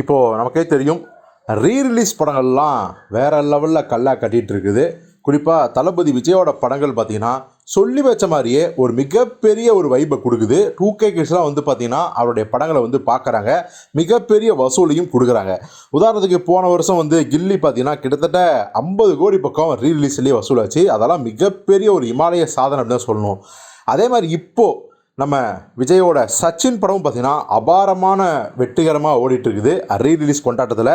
இப்போது நமக்கே தெரியும் ரீ ரிலீஸ் படங்கள்லாம் வேறு லெவலில் கல்லா கட்டிகிட்டு இருக்குது குறிப்பாக தளபதி விஜயோட படங்கள் பார்த்தீங்கன்னா சொல்லி வச்ச மாதிரியே ஒரு மிகப்பெரிய ஒரு வைப்பை கொடுக்குது. டூ கே கிட்ஸ்லாம் வந்து பார்த்திங்கன்னா அவருடைய படங்களை வந்து பார்க்குறாங்க மிகப்பெரிய வசூலையும் கொடுக்குறாங்க. உதாரணத்துக்கு போன வருஷம் வந்து கில்லி பார்த்தீங்கன்னா கிட்டத்தட்ட ஐம்பது கோடி பக்கம் ரீ ரிலீஸ்லேயே வசூலாச்சு. அதெல்லாம் மிகப்பெரிய ஒரு இமாலய சாதனை அப்படின்னு தான் சொல்லணும். அதே மாதிரி இப்போது நம்ம விஜயோட சச்சின் படமும் பார்த்தீங்கன்னா அபாரமான வெற்றிகரமாக ஓடிட்டுருக்குது. ரீ ரிலீஸ் கொண்டாட்டத்தில்.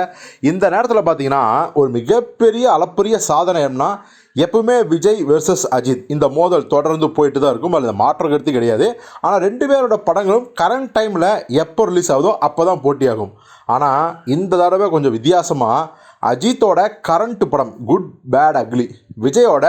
இந்த நேரத்தில் பார்த்தீங்கன்னா ஒரு மிகப்பெரிய அளப்பரிய சாதனைன்னா எப்பவுமே விஜய் வெர்சஸ் அஜித். இந்த மோதல் தொடர்ந்து போயிட்டு தான் இருக்கும். அதில் மாற்ற கருத்து கிடையாது. ஆனால் ரெண்டு பேரோட படங்களும் கரண்ட் டைமில் எப்போ ரிலீஸ் ஆகுதோ அப்போ தான் போட்டியாகும். ஆனால் இந்த தடவை கொஞ்சம் வித்தியாசமாக அஜித்தோட கரண்ட் படம் குட் பேட் அக்லி விஜயோட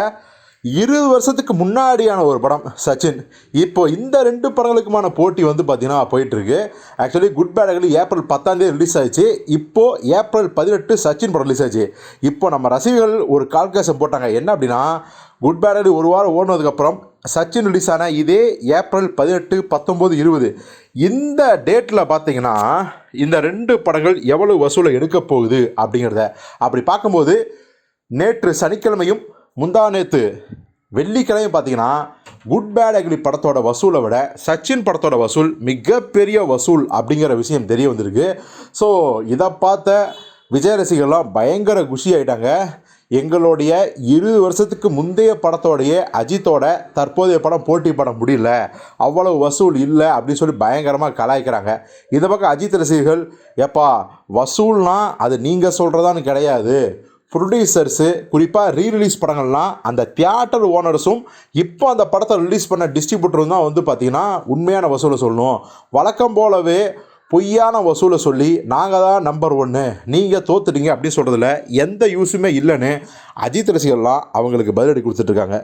இருபது வருஷத்துக்கு முன்னாடியான ஒரு படம் சச்சின். இப்போ இந்த ரெண்டு படங்களுக்குமான போட்டி வந்து பார்த்தீங்கன்னா போயிட்டுருக்கு. Actually good bad ugly April பத்தாந்தேதி release ஆயிடுச்சு. இப்போது ஏப்ரல் பதினெட்டு சச்சின் படம் ரிலீஸ் ஆச்சு இப்போ நம்ம ரசிகர்கள் ஒரு கால்குலேஷன் போட்டாங்க. என்ன அப்படின்னா குட் பேட் அகலி ஒரு வாரம் ஓடினதுக்கப்புறம் சச்சின் ரிலீஸ் ஆன இதே ஏப்ரல் பதினெட்டு பத்தொம்போது இருபது. இந்த டேட்டில் பார்த்தீங்கன்னா இந்த ரெண்டு படங்கள் எவ்வளவு வசூலை எடுக்க போகுது அப்படிங்கிறத. அப்படி பார்க்கும்போது நேற்று சனிக்கிழமையும் முந்தா நேற்று வெள்ளிக்கிழமை பார்த்தீங்கன்னா குட் பேட் அக்லி படத்தோட வசூலை விட சச்சின் படத்தோட வசூல் மிகப்பெரிய வசூல் அப்படிங்கிற விஷயம் தெரிய வந்திருக்கு. ஸோ இதை பார்த்த விஜய் ரசிகர்லாம் பயங்கர குஷி ஆகிட்டாங்க எங்களுடைய இருபது வருஷத்துக்கு முந்தைய படத்தோடைய அஜித்தோட தற்போதைய படம் போட்டி பட முடியல அவ்வளவு வசூல் இல்லை அப்படின்னு சொல்லி பயங்கரமாக கலாய்க்கிறாங்க. இந்த பக்கம் அஜித் ரசிகர்கள் எப்பா வசூல்னா அது நீங்கள் சொல்கிறதான்னு கிடையாது. ப்ரொடியூசர்ஸு குறிப்பாக ரீ ரிலீஸ் படங்கள்லாம் அந்த தியேட்டர் ஓனர்ஸும் இப்போ அந்த படத்தை ரிலீஸ் பண்ண டிஸ்ட்ரிபியூட்டரும் தான் வந்து பார்த்திங்கன்னா உண்மையான வசூலை சொல்லணும். வழக்கம் போலவே பொய்யான வசூலை சொல்லி நாங்கள் தான் நம்பர் ஒன்று நீங்கள் தோத்துட்டீங்க அப்படின்னு சொல்கிறதுல எந்த யூஸுமே இல்லைன்னு அஜித் ரசிகர்லாம் அவங்களுக்கு பதிலடி கொடுத்துட்ருக்காங்க